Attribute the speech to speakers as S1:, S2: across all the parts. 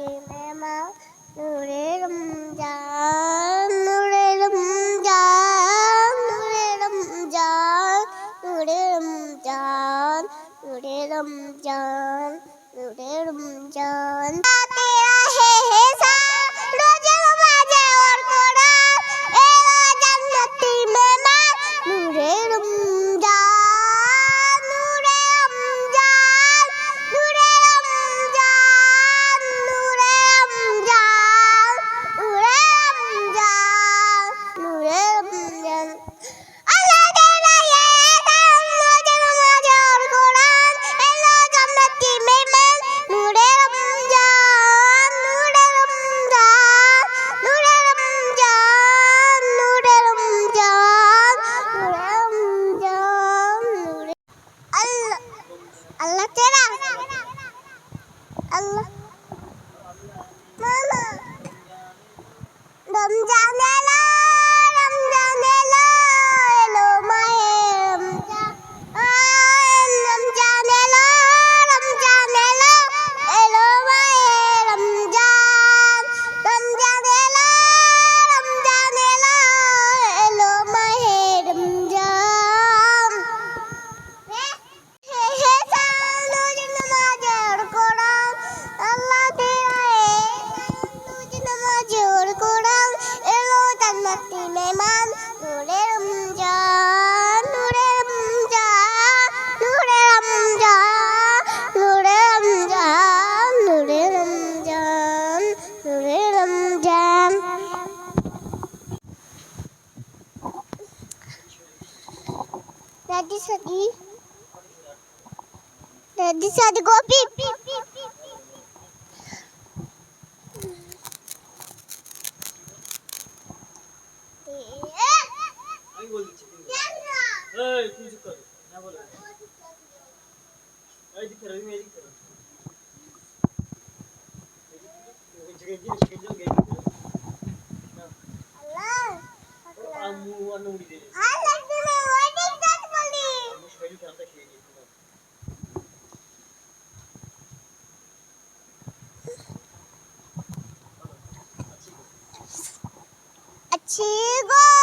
S1: ফাতেমা মা নূরের জান
S2: নূরের জান নূরের জান নূরের জান নূরের জান daddy. Daddy said go beep beep beep beep. Thank you. 奇怪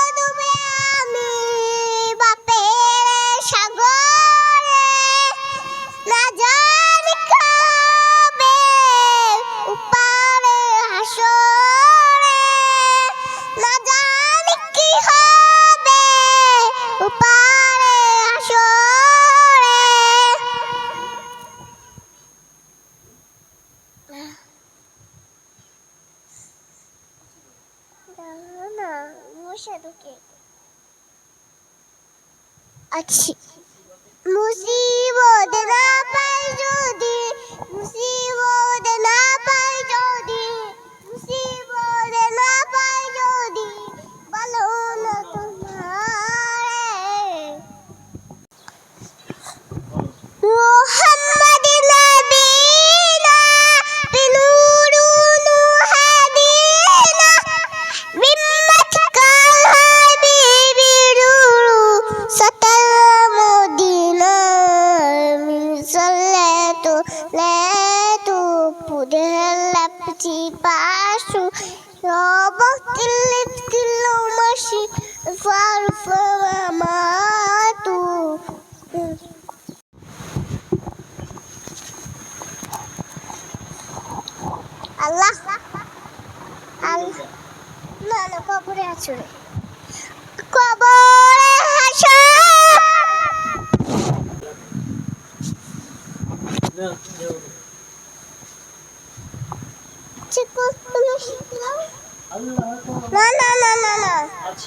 S2: আছি। মুসিবত না পাই যদি মুসিবত Tibasu, Robert Little Mashi, Far, far.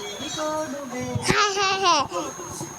S2: 嘿嘿嘿。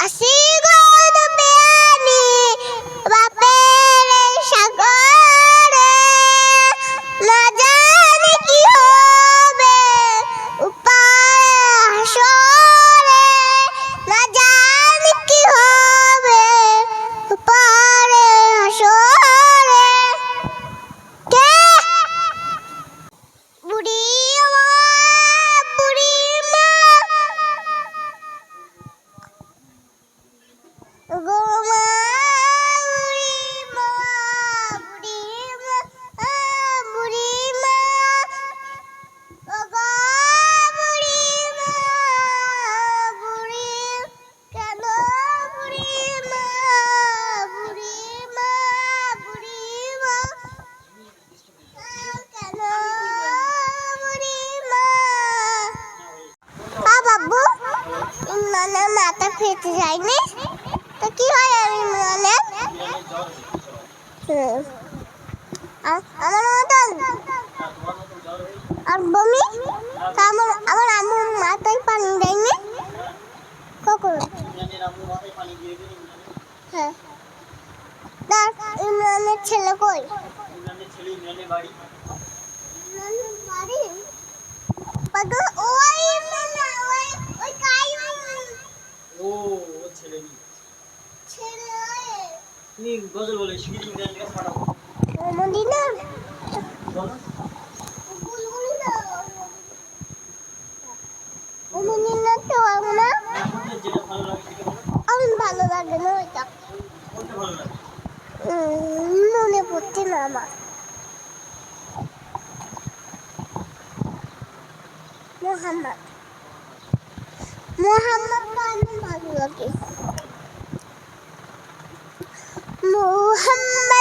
S2: মাথা ফেটে তো কি হয় আমি। আ- আমার মতন
S1: আর
S2: বমি? আমার আমার আম্মুর মাথায় পানি দেয়নি? কখন? হ্যাঁ। ইমরানের ছেলে কই?
S1: ইমরানের ছেলে ইমরানের বাড়ি।
S2: ইমরানের বাড়ি? পাগল ওই ইমরান না, ওই ওই কাইম
S1: ও ও ছেলে নি
S2: ওই
S1: তুমি গজল বলে পাঠাবো
S2: মদিনা
S1: বলো।
S2: বুলবুলি না
S1: বলো
S2: না ওইটা মনে পড়ছে না আমার মোহাম্মদ। মোহাম্মদ
S1: Muhammad